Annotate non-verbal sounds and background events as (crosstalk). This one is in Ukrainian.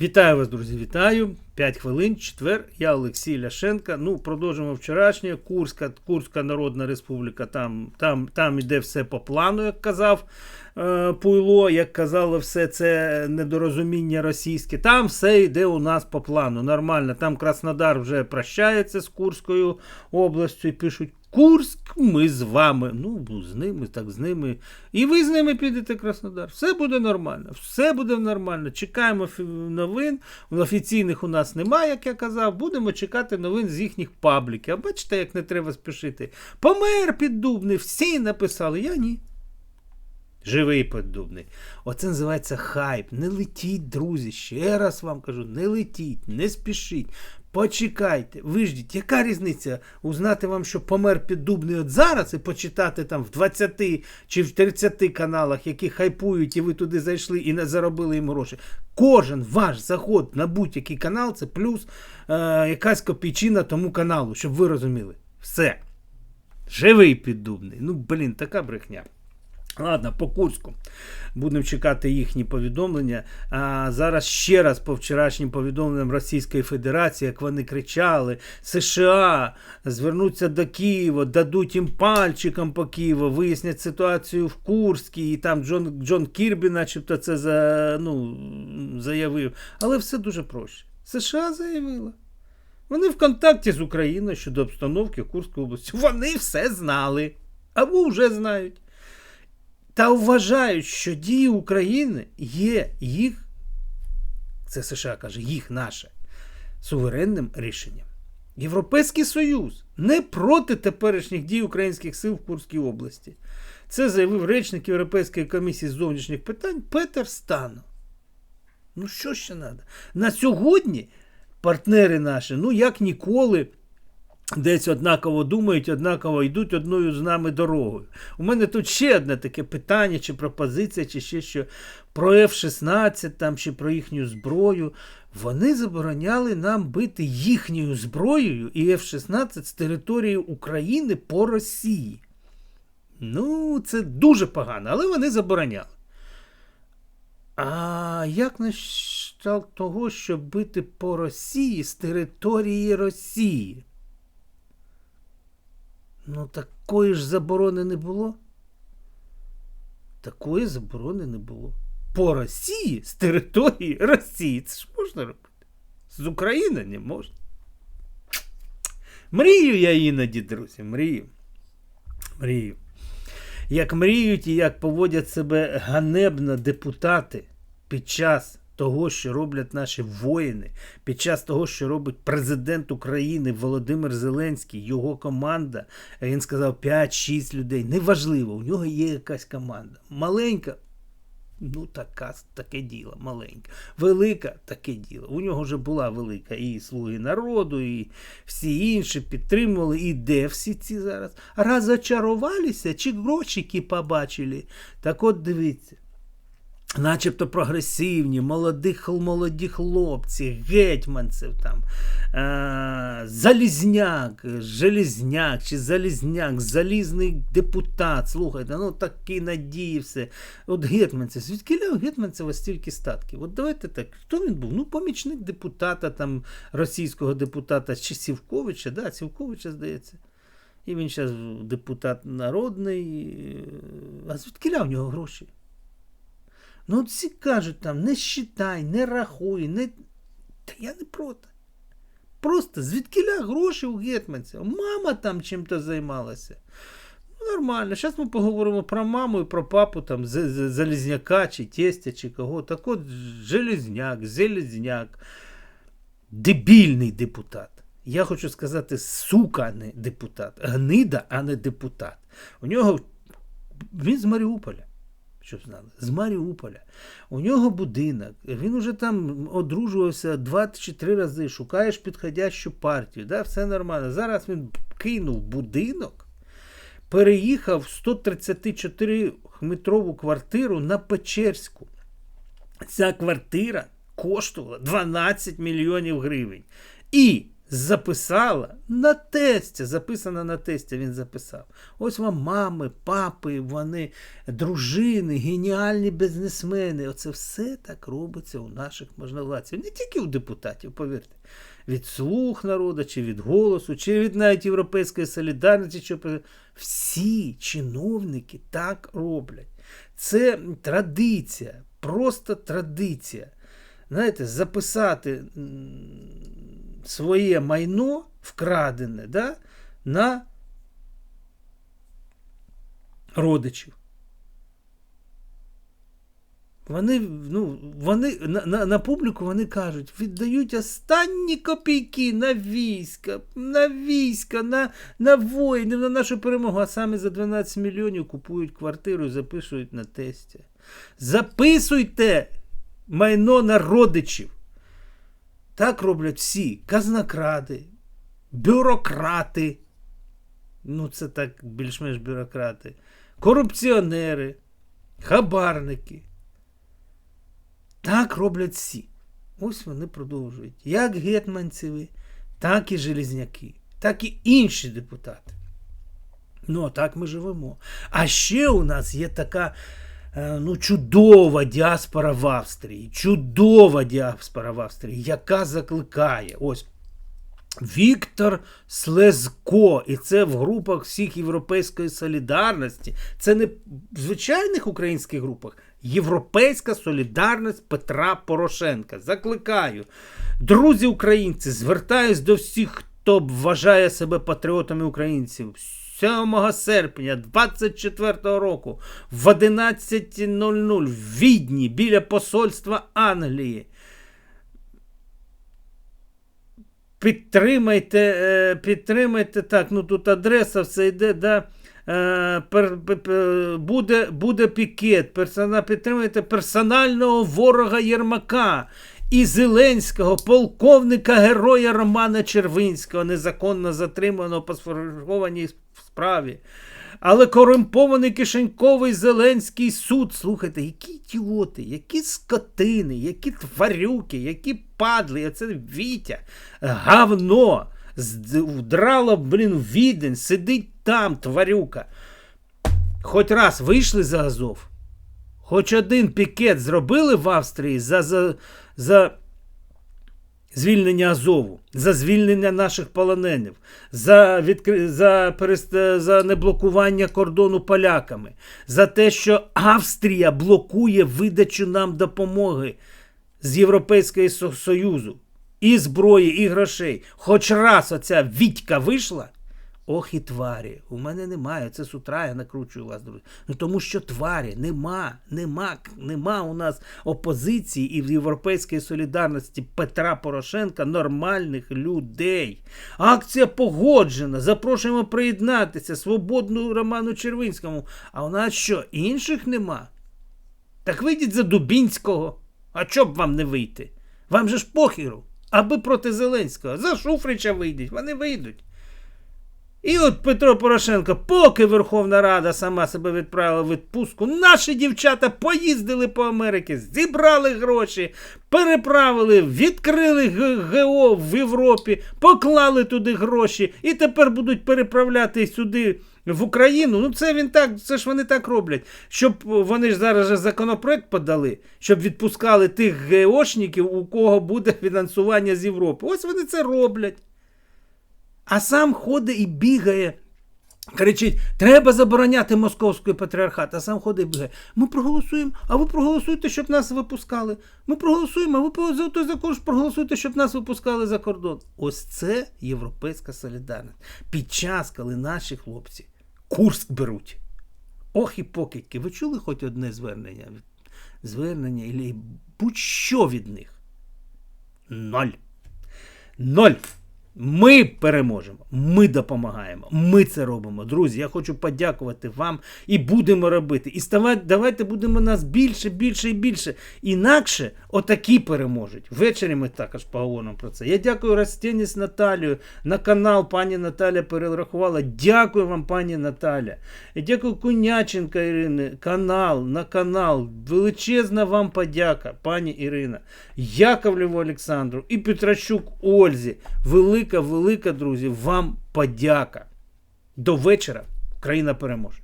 Вітаю вас, друзі, вітаю. 5 хвилин, четвер. Я Олексій Ляшенка. Ну, продовжимо вчорашнє. Курська, Курська Народна Республіка. Там, там, там іде все по плану, як казав е, Пуйло, як казало все це недорозуміння російське. Там все йде у нас по плану. Нормально. Там Краснодар вже прощається з Курською областю і пишуть. Курськ, ми з вами. Ну, з ними, так з ними. І ви з ними підете, Краснодар. Все буде нормально. Все буде нормально. Чекаємо новин. Офіційних у нас немає, як я казав. Будемо чекати новин з їхніх пабліків. А бачите, як не треба спішити. Помер піддубний, всі написали, я ні. Живий піддубний. Оце називається хайп. Не летіть, друзі. Ще раз вам кажу, не летіть, не спішіть. Почекайте, виждіть, яка різниця узнати вам, що помер піддубний от зараз, і почитати там в 20 чи в 30 каналах, які хайпують, і ви туди зайшли і не заробили їм гроші. Кожен ваш заход на будь-який канал це плюс е, якась копійчина тому каналу, щоб ви розуміли. Все. Живий піддубний. Ну, блін, така брехня. Ладно, по Курську. Будемо чекати їхні повідомлення. А зараз ще раз по вчорашнім повідомленням Російської Федерації, як вони кричали: США звернуться до Києва, дадуть їм пальчиком по Києву, вияснять ситуацію в Курській, і там Джон, Джон Кірбі, начебто, це за, ну, заявив. Але все дуже проще. США заявила. Вони в контакті з Україною щодо обстановки в Курській області. Вони все знали. Або вже знають та вважають, що дії України є їх, це США каже, їх наше суверенним рішенням. Європейський Союз не проти теперішніх дій українських сил в Курській області. Це заявив речник Європейської комісії з зовнішніх питань Петер Стану. Ну, що ще треба? На сьогодні партнери наші, ну як ніколи, десь однаково думають, однаково йдуть одною з нами дорогою. У мене тут ще одне таке питання, чи пропозиція, чи ще що про F-16 там, чи про їхню зброю. Вони забороняли нам бити їхньою зброєю і F-16 з території України по Росії. Ну, це дуже погано, але вони забороняли. А як на того, щоб бити по Росії з території Росії? Ну, такої ж заборони не було. Такої заборони не було. По Росії з території Росії. Це ж можна робити. З України не можна. Мрію я іноді, друзі, мрію. Мрію. Як мріють і як поводять себе ганебно депутати під час того, що роблять наші воїни, під час того, що робить президент України Володимир Зеленський, його команда, він сказав 5-6 людей. Неважливо, у нього є якась команда. Маленька, ну така, таке діло, маленька. Велика таке діло. У нього вже була велика і слуги народу, і всі інші підтримували. І де всі ці зараз? Разочарувалися чи грошики побачили? Так от дивіться. Начебто прогресивні, молоді, молоді хлопці, гетьманців там, е, Залізняк, Желізняк чи Залізняк, залізний депутат. Слухайте, ну такі надії все. От гетьманці, звідки у гетьманцева стільки статків? От давайте так. Хто він був? Ну, помічник депутата, там, російського депутата чи Сівковича, да, Сівковича, здається. І він зараз депутат народний. А звідки у нього гроші? Ну, всі кажуть там, не считай, не рахуй, не. Та я не проти. Просто звідкиля гроші у гетьманця? Мама там чим-то займалася. Ну, нормально. Зараз ми поговоримо про маму і про папу, там, Залізняка, чи тестя, чи кого. Так от Железняк, Залізняк. Дебільний депутат. Я хочу сказати, сука, не депутат. Гнида, а не депутат. У нього він з Маріуполя щоб знали, з Маріуполя. У нього будинок, він уже там одружувався два чи три рази, шукаєш підходящу партію, да, все нормально. Зараз він кинув будинок, переїхав в 134-метрову квартиру на Печерську. Ця квартира коштувала 12 мільйонів гривень. І записала на тесті, записана на тесті, він записав. Ось вам мами, папи, вони, дружини, геніальні бізнесмени. Оце все так робиться у наших можновладців. Не тільки у депутатів, повірте. Від слух народу, чи від голосу, чи від навіть Європейської солідарності, що всі чиновники так роблять. Це традиція, просто традиція. Знаєте, записати своє майно вкрадене да, на родичів. Вони, ну, вони на, на, на публіку вони кажуть, віддають останні копійки на війська, на війська, на, на воїнів, на нашу перемогу, а саме за 12 мільйонів купують квартиру і записують на тесті. Записуйте майно на родичів. Так роблять всі казнокради, бюрократи. Ну, це так більш-менш бюрократи, корупціонери, хабарники. Так роблять всі. Ось вони продовжують. Як гетманцеви, так і Желізняки, так і інші депутати. Ну, а так ми живемо. А ще у нас є така ну, чудова діаспора в Австрії. Чудова діаспора в Австрії, яка закликає. Ось Віктор Слезко, і це в групах всіх Європейської солідарності. Це не в звичайних українських групах. Європейська солідарність Петра Порошенка. Закликаю. Друзі українці, звертаюсь до всіх, хто вважає себе патріотами українців. 7 серпня 24 року в 11.00 в Відні біля посольства Англії. Підтримайте, е, підтримайте так. Ну тут адреса все йде, да. Е, буде, буде пікет. Персона, підтримуйте персонального ворога Єрмака і Зеленського, полковника героя Романа Червинського, незаконно затриманого по сфабрикованій справі. Але корумпований кишеньковий Зеленський суд. Слухайте, які ідіоти, які скотини, які тварюки, які падли. Оце Вітя, гавно. Вдрало, блін, відень, сидить там, тварюка. Хоч раз вийшли за Азов. Хоч один пікет зробили в Австрії за, за, за звільнення Азову, за звільнення наших полоненів, за, відкри... за, перест... за неблокування кордону поляками, за те, що Австрія блокує видачу нам допомоги з Європейського Со- Союзу. І зброї, і грошей. Хоч раз оця відька вийшла. Ох і тварі. У мене немає. Це з утра я накручую вас, друзі. Ну тому що тварі нема, нема, нема у нас опозиції і в Європейській солідарності Петра Порошенка нормальних людей. Акція погоджена. Запрошуємо приєднатися. Свободну Роману Червинському. А у нас що, інших нема? Так вийдіть за Дубінського. А чоб б вам не вийти? Вам же ж похіру. Аби проти Зеленського. За Шуфрича вийдуть, вони вийдуть. І от Петро Порошенко, поки Верховна Рада сама себе відправила в відпустку, наші дівчата поїздили по Америці, зібрали гроші, переправили, відкрили ГО в Європі, поклали туди гроші і тепер будуть переправляти сюди в Україну. Ну це він так, це ж вони так роблять. Щоб вони ж зараз же законопроект подали, щоб відпускали тих ГОшників, у кого буде (laughs) фінансування з Європи. Ось вони це роблять. А сам ходить і бігає. Кричить, треба забороняти московський патріархат, а сам ходить і бігає. Ми проголосуємо, а ви проголосуйте, щоб нас випускали. Ми проголосуємо, а ви за той закон проголосуйте, щоб нас випускали за кордон. Ось це європейська солідарність. Під час, коли наші хлопці Курск беруть. Ох і покидьки. Ви чули хоч одне звернення? Звернення і будь-що від них? Ноль. Ноль. Ми переможемо, ми допомагаємо, ми це робимо. Друзі, я хочу подякувати вам і будемо робити. І ставайте, давайте будемо нас більше, більше і більше. Інакше отакі переможуть. Ввечері ми також поговоримо про це. Я дякую Растеніс Наталію. На канал пані Наталя перерахувала. Дякую вам, пані Наталя. Я дякую Куняченка Ірини. Канал на канал. Величезна вам подяка, пані Ірина. Яковлеву Олександру і Петращук Ользі. Велика велика, велика, друзі, вам подяка. До вечора Країна переможе.